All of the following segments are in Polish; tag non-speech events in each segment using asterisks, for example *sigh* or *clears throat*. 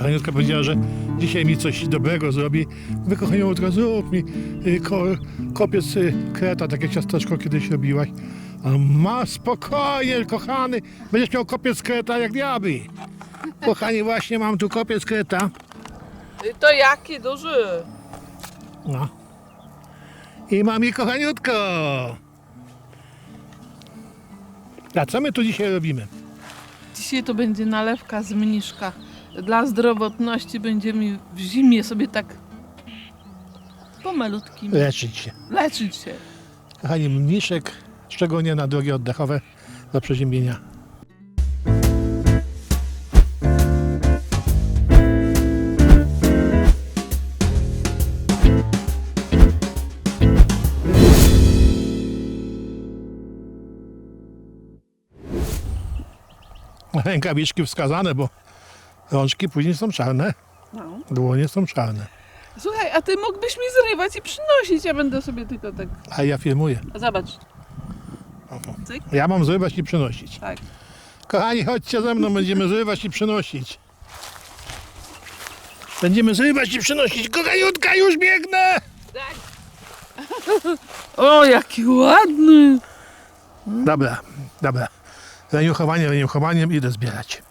Kochaniutka powiedziała, że dzisiaj mi coś dobrego zrobi. Mówię, kochaniutka, zrób mi y, ko, kopiec y, kreta, takie ciasteczko kiedyś robiłaś. A ma spokojnie, kochany, będziesz miał kopiec kreta jak diabli. Kochani, właśnie mam tu kopiec kreta. I to jaki duży? No. I mam i kochaniutko. A co my tu dzisiaj robimy? Dzisiaj to będzie nalewka z mniszka. Dla zdrowotności będziemy w zimie sobie tak pomalutkim Leczyć się. leczyć się. Kochani, mniszek, szczególnie na drogi oddechowe do przeziębienia. Rękawiczki wskazane, bo rączki później są czarne, No. dłonie są czarne. Słuchaj, a ty mógłbyś mi zrywać i przynosić, ja będę sobie tylko tak... A ja filmuję. Zobacz. Cyk, Ja mam zrywać i przynosić. tak. Kochani, chodźcie ze mną, będziemy zrywać i przynosić. Będziemy zrywać i przynosić. Kochaniutka, już biegnę! tak. *laughs* O, jaki ładny! Dobra, dobra. Leniuchowanie, leniuchowaniem idę zbierać.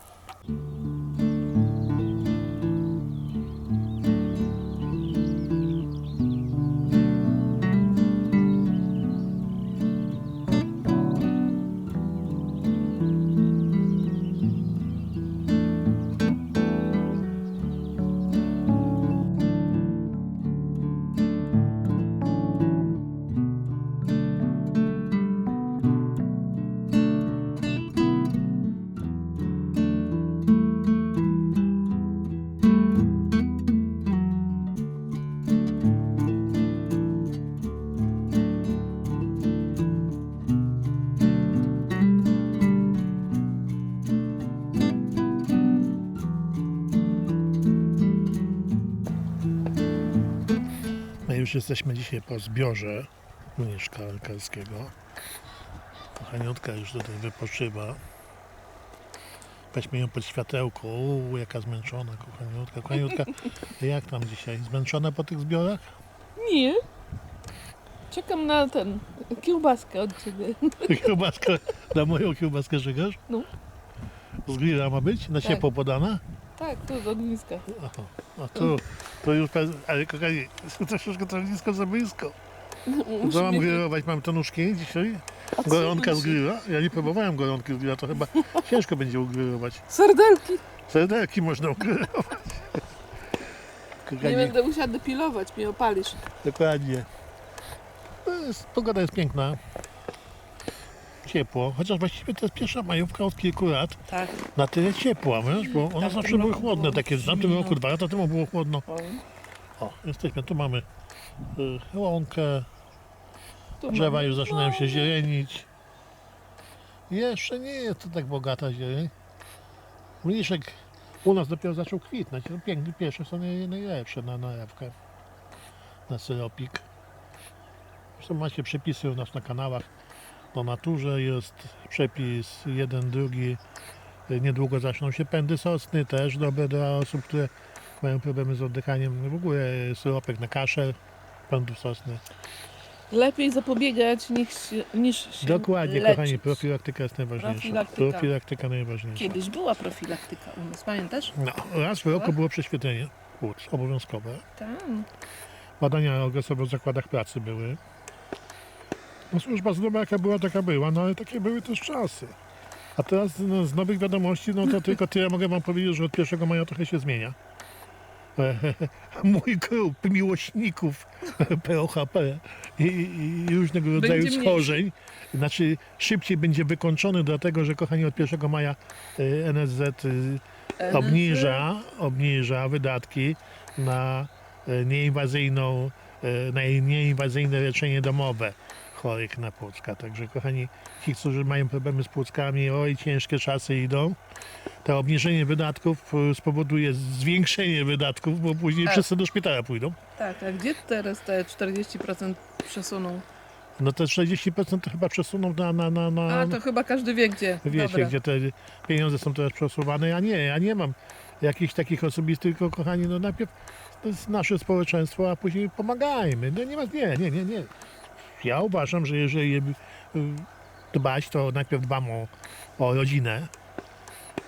Już jesteśmy dzisiaj po zbiorze mniszka lekarskiego. Kochaniutka już tutaj wypoczywa. Weźmy ją pod światełko. Uuu, jaka zmęczona kochaniutka. Kochaniutka, *laughs* jak tam dzisiaj? Zmęczona po tych zbiorach? Nie. Czekam na ten, kiełbaskę od ciebie. *laughs* Kiełbaskę, na moją kiełbaskę żegasz? No. Z grilla ma być? Na Tak. ciepło podana? Tak, tu z ogniska. Aha, a tu, to już, pe- ale kochani, troszeczkę *laughs* to blisko za blisko. Co mam grillować? Mam to nóżki dzisiaj? Goronka z grilla? Ja nie próbowałem goronki z grilla, to chyba *laughs* ciężko będzie ugrillować. Serdelki. Serdelki można ugrillować. *laughs* Nie Kochani, będę musiała depilować, mnie opalisz. dokładnie. To jest, pogoda jest piękna. Ciepło, chociaż właściwie to jest pierwsza majówka od kilku lat Tak. na tyle ciepła, wiesz, bo one Tak, w zawsze tym były roku chłodne, było takie w tamtym zimno. roku, dwa lata temu było chłodno. O, jesteśmy, tu mamy y, łąkę, Tu drzewa mamy. już zaczynają się zielenić. Jeszcze nie jest to tak bogata zieleń. Mniszek u nas dopiero zaczął kwitnąć. No, piękny, pierwsze są naj- najlepsze na nalewkę, na syropik. Zresztą macie przepisy u nas na kanałach. O naturze jest przepis jeden, drugi. Niedługo zaczną się pędy sosny, też dobre dla osób, które mają problemy z oddychaniem. W ogóle syropek na kaszel, pędów sosny. Lepiej zapobiegać niż się, niż się Dokładnie, leczyć. kochani, profilaktyka jest najważniejsza. Profilaktyka. Profilaktyka najważniejsza. Kiedyś była profilaktyka u nas, pamiętasz? No, raz w roku było prześwietlenie płuc, obowiązkowe. Tam. Badania okresowe w zakładach pracy były. No, służba zdrowia jaka była, taka była, no ale takie były też czasy. A teraz no, z nowych wiadomości, no to *laughs* tylko tyle mogę wam powiedzieć, że od 1 maja trochę się zmienia. *laughs* Mój klub miłośników *laughs* POHP i, i, różnego rodzaju Będzie schorzeń, znaczy szybciej będzie wykończony, dlatego że kochani od 1 maja y, NSZ y, obniża, obniża wydatki na e, nieinwazyjną, na nieinwazyjne leczenie domowe chorych na płucka. Także kochani, ci, którzy mają problemy z płuckami, oj, ciężkie czasy idą. To obniżenie wydatków e, spowoduje zwiększenie wydatków, bo później Tak. wszyscy do szpitala pójdą. Tak, a gdzie teraz te 40% przesuną? No te 40% to chyba przesuną na, na, na, na A to chyba każdy wie gdzie. wiecie, Dobra. gdzie te pieniądze są teraz przesuwane. Ja nie, ja nie mam jakichś takich osobistych, tylko kochani, no najpierw to jest nasze społeczeństwo, a później pomagajmy. No nie ma, nie, nie, nie, nie. Ja uważam, że jeżeli y, dbać, to najpierw dbam o, o rodzinę,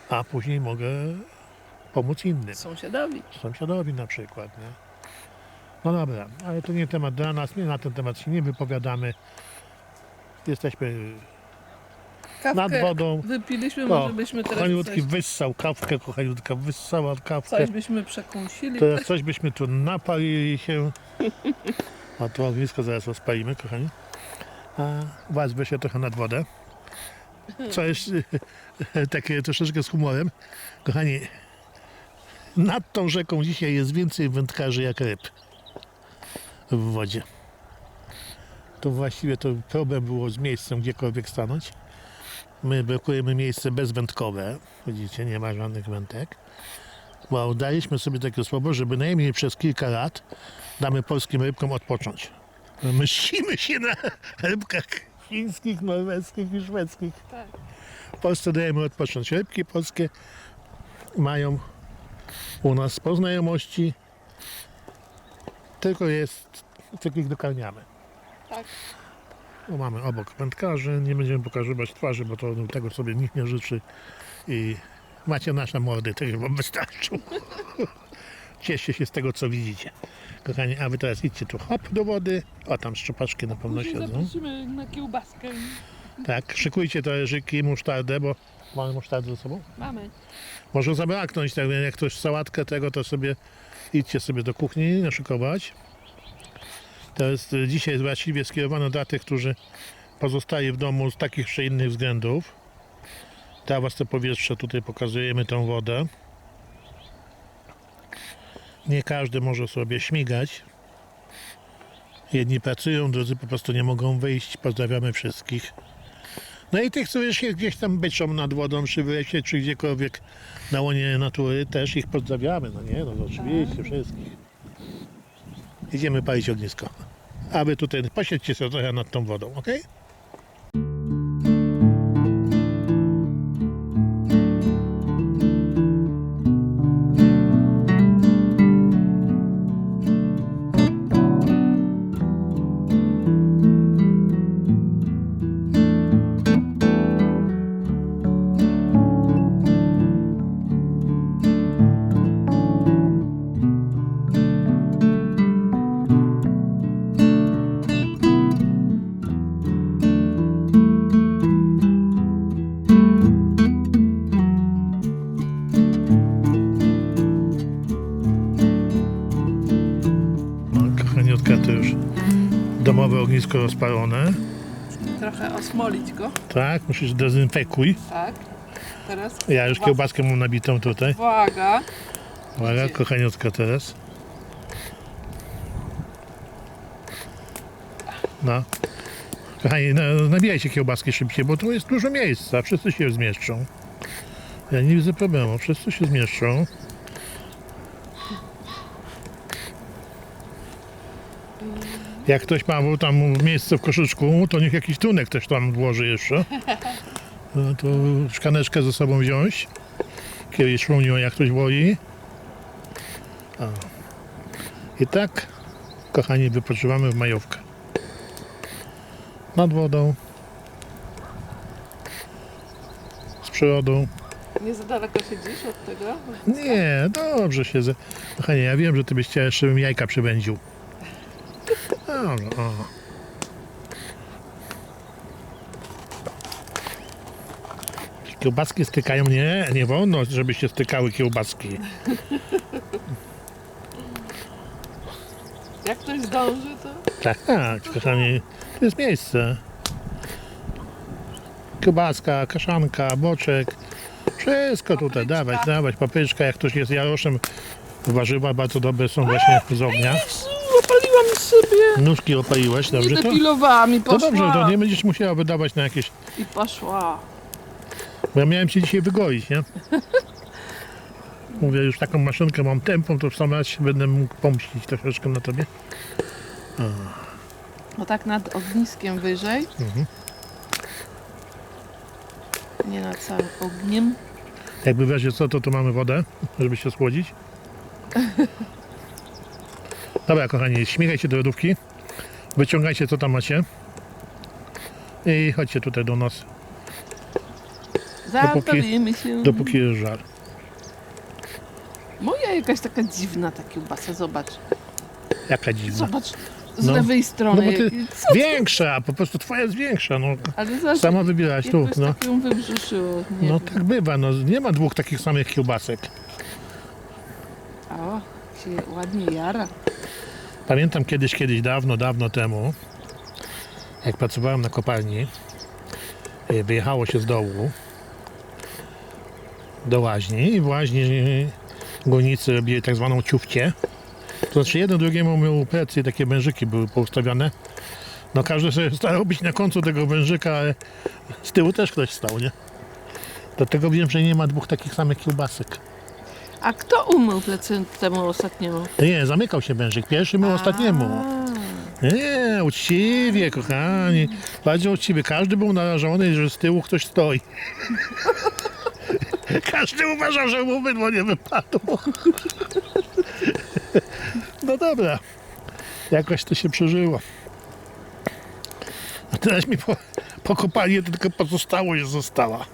a później mogę pomóc innym. Sąsiadowi. Sąsiadowi na przykład, nie? No dobra, ale to nie temat dla nas, my na ten temat się nie wypowiadamy. Jesteśmy Kawkę nad wodą. wypiliśmy, O, może byśmy teraz Kochaniutki coś, wyssał kawkę, kochaniutka wyssała kawkę. coś byśmy przekąsili. Teraz coś byśmy tu napalili się. A to ognisko zaraz rozpalimy, kochani. A wezmę się trochę nad wodę. Co jest *laughs* takie troszeczkę z humorem. Kochani, nad tą rzeką dzisiaj jest więcej wędkarzy jak ryb w wodzie. To właściwie to problem było z miejscem gdziekolwiek stanąć. My blokujemy miejsce bezwędkowe. Widzicie, nie ma żadnych wędek. Bo daliśmy sobie takie słowo, że bynajmniej przez kilka lat damy polskim rybkom odpocząć. Myślimy się na rybkach chińskich, norweskich i szwedzkich. Tak. W Polsce dajemy odpocząć. Rybki polskie mają u nas poznajomości, tylko jest, tylko ich dokarmiamy. Tak. No, mamy obok wędkarzy, nie będziemy pokazywać twarzy, bo to tego sobie nikt nie życzy i macie nasze mordy, już wam wystarczą. *laughs* Cieszcie się z tego, co widzicie. Kochani, a wy teraz idźcie tu hop do wody. O, tam szczupaczki na pewno Później siedzą. zaprosimy na kiełbaskę. Tak, szykujcie talerzyki, musztardę, bo mamy musztardę ze sobą. Mamy. Może zabraknąć, tak więc jak ktoś sałatkę tego, to sobie idźcie sobie do kuchni naszykować. To jest y, dzisiaj właściwie skierowane do tych, którzy pozostali w domu z takich czy innych względów. Dla was to powietrze, tutaj pokazujemy tą wodę. Nie każdy może sobie śmigać. Jedni pracują, drudzy po prostu nie mogą wyjść. Pozdrawiamy wszystkich. No i tych, którzy się gdzieś tam byczą nad wodą, przy lesie, czy gdziekolwiek na łonie natury, też ich pozdrawiamy. No nie, no oczywiście, wszystkich. Idziemy palić ognisko. A wy tutaj posiedźcie sobie trochę nad tą wodą, ok? Rozpalone. Trochę osmolić go. Tak, musisz dezynfekuj. Tak. Teraz. Ja już kiełbaskę mam nabitą tutaj. Uwaga. Uwaga, Idzie. kochaniutka teraz. No. Kochani, no, nabijajcie kiełbaski szybciej, bo tu jest dużo miejsca. Wszyscy się zmieszczą. Ja nie widzę problemu. Wszyscy się zmieszczą. Jak ktoś ma tam miejsce w koszyczku, to niech jakiś tunek też tam włoży jeszcze. *laughs* No to szklaneczkę ze sobą wziąć. Kiedyś szumniło, jak ktoś woli. I tak, kochani, wypoczywamy w majówkę. Nad wodą. Z przyrodą. Nie za daleko siedzisz od tego? Nie, dobrze siedzę. Kochanie, ja wiem, że ty byś chciał jeszcze bym jajka przybędził. Dobrze, o. Kiełbaski stykają? Nie, nie wolno, żeby się stykały kiełbaski. *laughs* Jak ktoś zdąży, to Tak, kochani, to jest miejsce. Kiełbaska, kaszanka, boczek, wszystko tutaj, Papryczka. dawać, dawać, papryczka, jak ktoś jest jaroszem, warzywa bardzo dobre są właśnie z ognia. Opaliłam sobie. Nóżki opaliłeś, dobrze to? depilowała mi To poszła. dobrze, to nie będziesz musiała wydawać na jakieś, I poszła. bo ja miałem cię dzisiaj wygoić, nie? Mówię, już taką maszynkę mam tempą, to w sam raz się będę mógł pomścić troszeczkę na tobie. O tak nad ogniskiem wyżej. Mhm. Nie nad całym ogniem. Jakby w razie co, to tu mamy wodę, żeby się schłodzić. *laughs* Dobra, kochani, śmigajcie do lodówki. Wyciągajcie, co tam macie. I chodźcie tutaj do nas, Zabawimy się. dopóki jest żar. Moja jakaś taka dziwna ta kiełbasa, zobacz. Jaka dziwna. Zobacz z No. lewej No strony. bo ty Co? większa, po prostu twoja jest większa. No. Ale zobacz, Sama wybierałaś tu. jakoś No. tak ją wybrzuszyło. Nie no wiem. tak bywa, no nie ma dwóch takich samych kiełbasek. O, się ładnie jara. Pamiętam kiedyś, kiedyś, dawno, dawno temu, jak pracowałem na kopalni, y, wyjechało się z dołu do łaźni i w łaźni y, górnicy robili tak zwaną ciufcie. To znaczy jeden drugiemu mył plecy takie wężyki były poustawione. No każdy sobie starał być na końcu tego wężyka, ale z tyłu też ktoś stał, nie? Dlatego wiem, że nie ma dwóch takich samych kiełbasek. A kto umył plecy temu ostatniemu? Nie, zamykał się wężyk. Pierwszy mył ostatniemu. Nie, uczciwie, kochani. Bardzo uczciwie. Każdy był narażony, że z tyłu ktoś stoi. *laughs* Każdy uważał, że mu bydło nie wypadło. *laughs* No dobra. Jakoś to się przeżyło. A teraz mi po, po kopalni to tylko pozostałość została.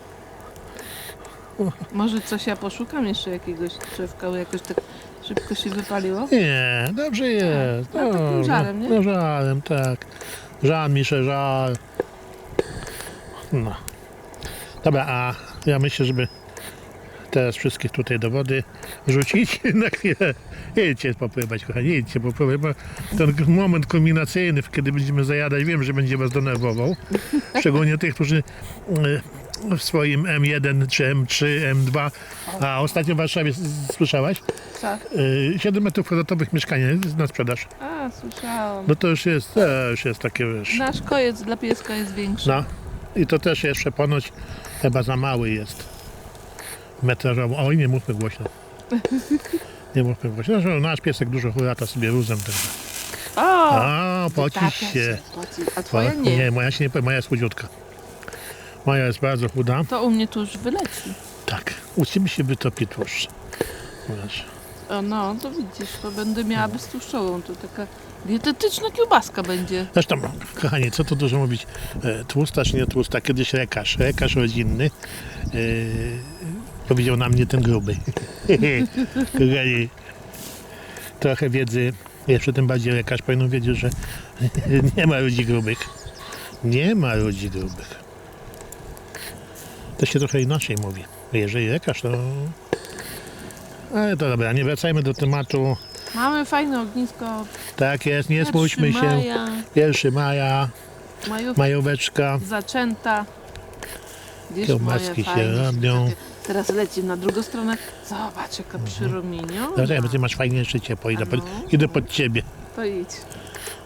Może coś ja poszukam jeszcze jakiegoś drzewka, bo jakoś tak szybko się wypaliło. Nie, dobrze jest. A, takim No, żarem, nie? No żarem, tak. Żal, Misze, żal. No. Dobra, a ja myślę, żeby teraz wszystkich tutaj do wody rzucić *laughs* na chwilę. Jedźcie popływać, kochani, jedźcie popływać, bo ten moment kulminacyjny, kiedy będziemy zajadać, wiem, że będzie was denerwował. Szczególnie tych, którzy e, w swoim M1 czy M3, M2, a ostatnio w Warszawie s- słyszałaś? Y, 7 metrów kwadratowych mieszkanie na sprzedaż. A, słyszałam. No to już jest, już jest takie wiesz. Nasz kojec dla pieska jest większy. No. I to też jeszcze ponoć chyba za mały jest. Metrażowo. Oj, nie mówmy głośno. *laughs* Nie mówmy głośno. No, nasz piesek dużo lata sobie luzem. Także. O! A, pocisz się. A twoja nie. Nie, moja się nie moja jest Moja jest bardzo chuda. To u mnie tu już wyleci. Tak. U ciebie się wytopi tłuszcz. Wiesz. O no, to widzisz, to będę miała beztłuszczową. To taka dietetyczna kiełbaska będzie. Zresztą, kochani, co tu dużo mówić, e, tłusta czy nie tłusta, kiedyś lekarz, lekarz rodzinny e, powiedział na mnie ten gruby. *laughs* kochani, trochę wiedzy, jeszcze tym bardziej lekarz powinien wiedzieć, że *laughs* nie ma ludzi grubych. Nie ma ludzi grubych. To się trochę inaczej mówi. Jeżeli lekarz, to... Ale to dobra, nie wracajmy do tematu. Mamy fajne ognisko. Tak jest, nie 1 smućmy się. Maja, 1 maja, majówka majóweczka. zaczęta. Wiesz, Kiełbaski moje się fajnie robią. Teraz leci na drugą stronę. Zobacz, jaka przyrumieniona. Dobra, ja ty masz fajniejsze ciepło, idę, A no. pod, idę pod ciebie. To idź.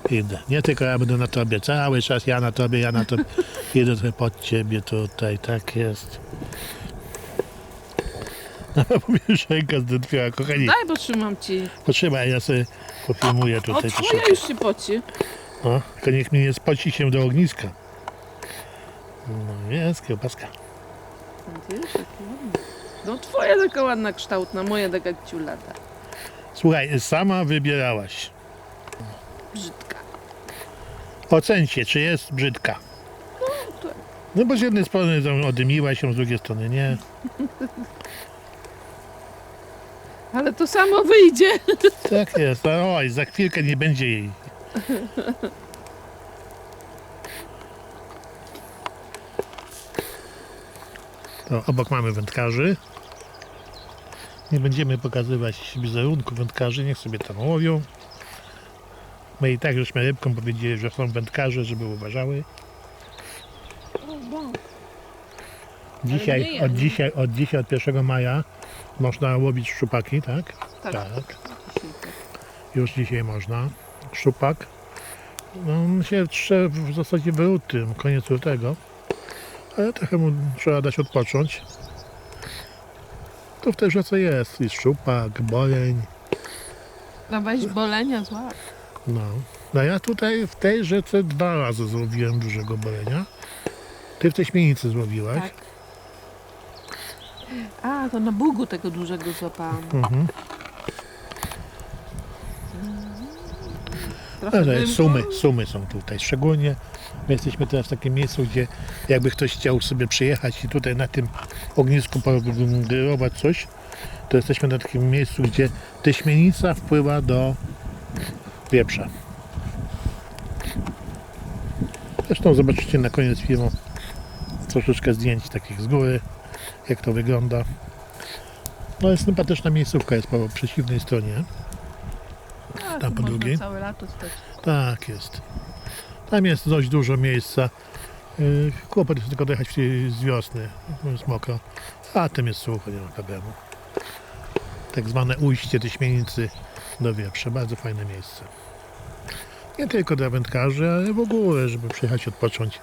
Idę. Nie tylko ja będę na tobie, cały czas ja na tobie, ja na tobie. *laughs* Idę trochę pod ciebie tutaj, tak jest. *laughs* No bo mi ręka zdętwiała, kochani. Daj, bo trzymam ci. Potrzeba, ja sobie pofilmuję O, tutaj twoja troszeczkę. już się poci. No, tylko niech mnie nie spoci się do ogniska. No jest, kiełbaska. Wiesz. No twoja taka ładna kształtna, moja taka ciulata. Słuchaj, sama wybierałaś. Brzydka. Ocencie, czy jest brzydka. No bo z jednej strony tam odymiła się, z drugiej strony nie. *laughs* Ale to samo wyjdzie. *laughs* Tak jest. A Oj, za chwilkę nie będzie jej. To obok mamy wędkarzy. Nie będziemy pokazywać wizerunku wędkarzy, niech sobie tam łowią. My i tak żeśmy rybką powiedzieli, że są wędkarze, żeby uważały. nie Dzisiaj, od dzisiaj, od dzisiaj, od 1 maja można łowić szczupaki, tak? Tak. tak. Już dzisiaj można. Szczupak. No, on się trze w zasadzie w lutym, koniec lutego. Ale trochę mu trzeba dać odpocząć. To w tej rzece jest. I szczupak, boleń. No weź bolenia złap. No. No ja tutaj w tej rzece dwa razy złowiłem dużego bolenia. Ty w tej śmienicy złowiłaś. Tak. A, to na bugu tego dużego złapałam. Mhm. Trochę Ale dymku. sumy, sumy są tutaj. Szczególnie my jesteśmy teraz w takim miejscu, gdzie jakby ktoś chciał sobie przyjechać i tutaj na tym ognisku pogrillować coś, to jesteśmy na takim miejscu, gdzie tyśmienica wpływa do wieprza. Zresztą zobaczycie na koniec filmu troszeczkę zdjęć takich z góry, jak to wygląda. No jest sympatyczna miejscówka, jest po przeciwnej stronie. A, tam po drugiej. całe lato stać. Tak jest. Tam jest dość dużo miejsca. Yy, Kłopot jest tylko dojechać z wiosny. Jest mokro. A tym jest sucho, nie ma problemu. Tak zwane ujście Tyśmienicy do Wieprza. Bardzo fajne miejsce. Nie tylko dla wędkarzy, ale w ogóle, żeby przyjechać odpocząć.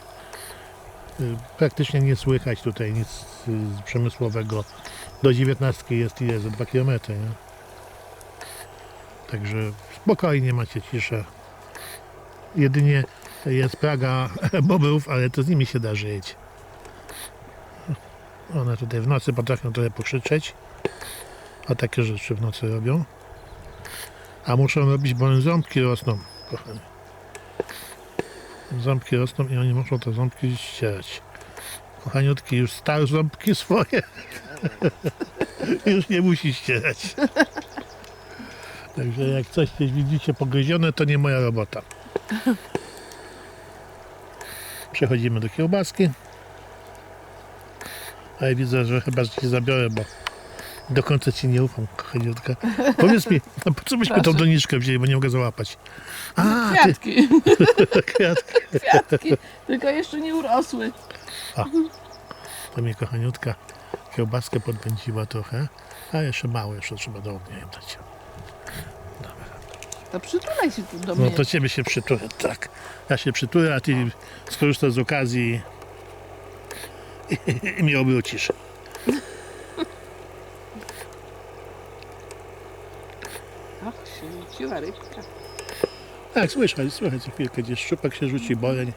Yy, Praktycznie nie słychać tutaj nic z przemysłowego. Do 19 jest ile? Za 2 km. Nie? Także spokojnie macie ciszę. Jedynie jest plaga *laughs* bobrów, ale to z nimi się da żyć. One tutaj w nocy potrafią trochę pokrzyczeć. A takie rzeczy w nocy robią. A muszą robić, bo ząbki rosną, kochani. Ząbki rosną i oni muszą te ząbki ścierać. Kochaniutki, już starł ząbki swoje. *laughs* już nie musi ścierać. Także jak coś widzicie pogryzione, to nie moja robota. Przechodzimy do kiełbaski. Ale widzę, że chyba ci zabiorę, bo do końca ci nie ufam, kochaniutka. Powiedz mi, no po co byśmy tą doniczkę wzięli, bo nie mogę załapać. A, ty, Kwiatki, *laughs* kwiatki. kwiatki, tylko jeszcze nie urosły. To mi kochaniutka kiełbaskę podpędziła trochę. A jeszcze mało, jeszcze trzeba do ognia ją dać. To przytulaj się tu do No mnie. to ciebie się przytulę, tak. Ja się przytulę, a ty skorzystasz z okazji i, i mnie obrócisz. Się rzuciła rybka. Tak, słychać, słychać za chwilkę, gdzieś szczupak się rzuci, boleń.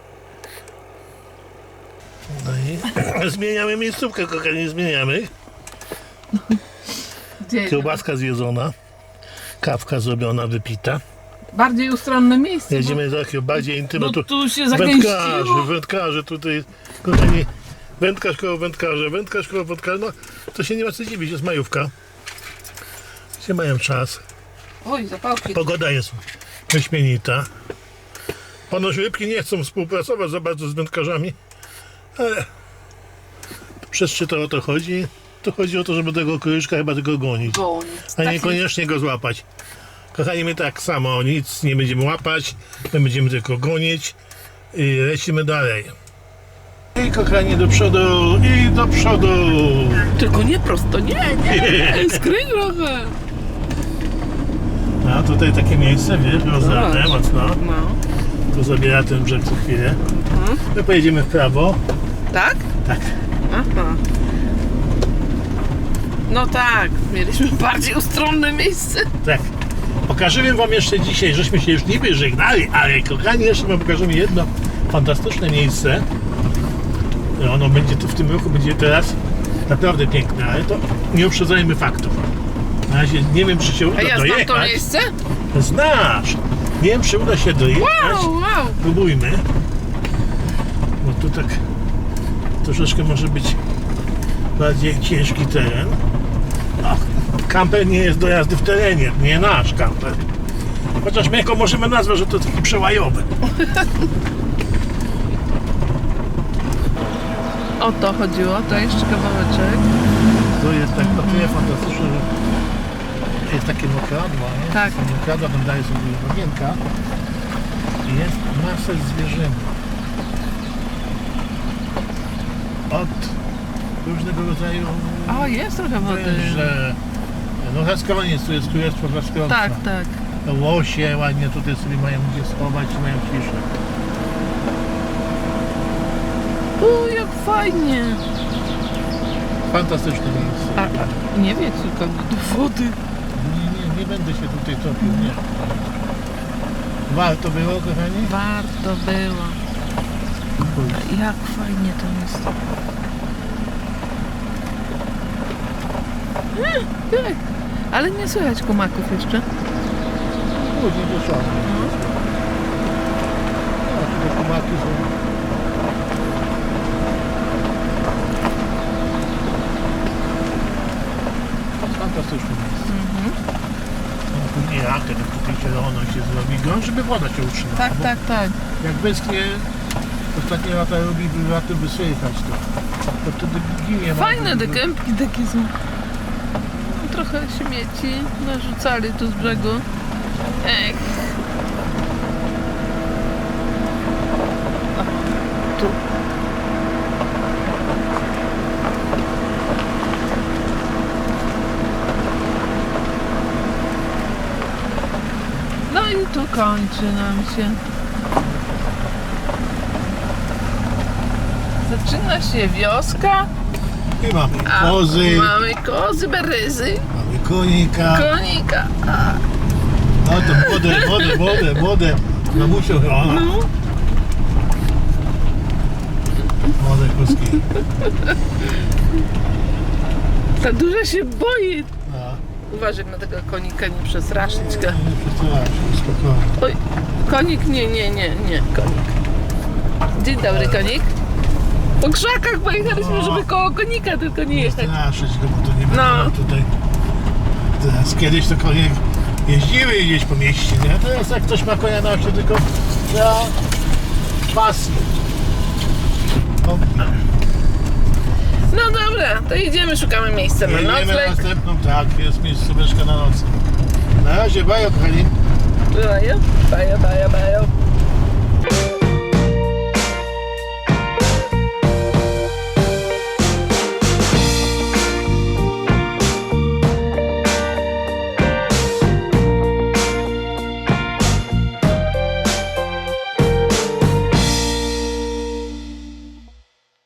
No i *clears throat* zmieniamy miejscówkę, kochani, zmieniamy. Gdzie? Kiełbaska zjedzona, kawka zrobiona, wypita. Bardziej ustronne miejsce. Jedziemy za takiego bardziej intymne. bo Tu tu się wędkarze, zagęściło. wędkarze tutaj, kochani, wędkarz koło wędkarza, wędkarz koło wędkarza, no to się nie ma co dziwić, jest majówka. Gdzie mają czas. Oj, zapałki. Pogoda jest wyśmienita. Ponoć rybki nie chcą współpracować za bardzo z wędkarzami, ale przez czy to o to chodzi? To chodzi o to, żeby tego kryszka chyba tylko gonić, Goni. a Tak niekoniecznie go złapać. Kochani, my tak samo nic nie będziemy łapać, my będziemy tylko gonić i lecimy dalej. I kochani, do przodu, i do przodu. Tylko nie prosto, nie, nie. *laughs* Skryń trochę. A tutaj takie miejsce, wiesz, rozrane Zobacz. mocno. No. To zabiera ten brzeg co chwilę. Mhm. My pojedziemy w prawo. Tak? Tak. Aha. No tak, mieliśmy *laughs* bardziej ustronne miejsce. Tak. Pokażemy Wam jeszcze dzisiaj, żeśmy się już niby żegnali, ale kochani, jeszcze Wam pokażemy jedno fantastyczne miejsce. Ono będzie tu w tym roku, będzie teraz naprawdę piękne, ale to nie uprzedzajmy faktów. Na razie nie wiem, czy się uda A ja znam to dojechać. miejsce? Znasz! Nie wiem, czy uda się dojechać. Wow, wow. Próbujmy. Bo tu tak troszeczkę może być bardziej ciężki teren. Ach, kamper nie jest do jazdy w terenie, nie nasz kamper. Chociaż my jako możemy nazwać, że to taki przełajowy. O to chodziło, to jeszcze kawałeczek. To jest tak, to jest fantastyczne, że jest takie mokradło, nie? Tak. Są mokradła, tam daje sobie ogienka i jest masę zwierzyny. Od różnego rodzaju O, jest trochę wody. że no haskowaniec, tu jest królestwo. Tak, tak. Łosie ładnie tutaj sobie mają gdzie schować mają ciszę. U, jak fajnie. Fantastyczne miejsce. A, a nie wiecie, tylko do wody. Będę się tutaj topił, nie. Warto było, kochani? Warto było. Jak fajnie to jest. Ale nie słychać komaków jeszcze. Później tutaj komaki są. Fantastyczne miejsce. No, później rakę, tak tutaj zielono się Grunt, żeby woda się utrzymała. Tak, bo tak, tak. Jak wyschnie, ostatnie lata robi laty wysychać to. To wtedy ginie. Fajne te kępki takie są. No, Trochę śmieci narzucali tu z brzegu. Ech. A, tu. No i tu kończy nam się. Zaczyna się wioska. I mamy A kozy, Mamy kozy, beryzy, mamy konika. konika. A, No to młode, młode, młode, młode. Mamusiu, o, no. młode kuski. Ta duża się boi. Uważaj na tego konika, nie przestraszyć go. nie przestraszył, spokojnie. Oj, konik, nie, nie, nie, nie, konik. Dzień dobry, konik. Po krzakach pojechaliśmy, żeby koło konika tylko nie jechać. Straszyć go, bo to nie No. będą tutaj. Teraz kiedyś to konie jeździły gdzieś po mieście, nie? Teraz jak ktoś ma konia na osie, tylko za pasję. O, No dobra, to idziemy, szukamy miejsca na Jedziemy nocleg. następną, tak, jest miejscóweczka na noc. Na razie, bajo kochani. Bajo, bajo, bajo, bajo.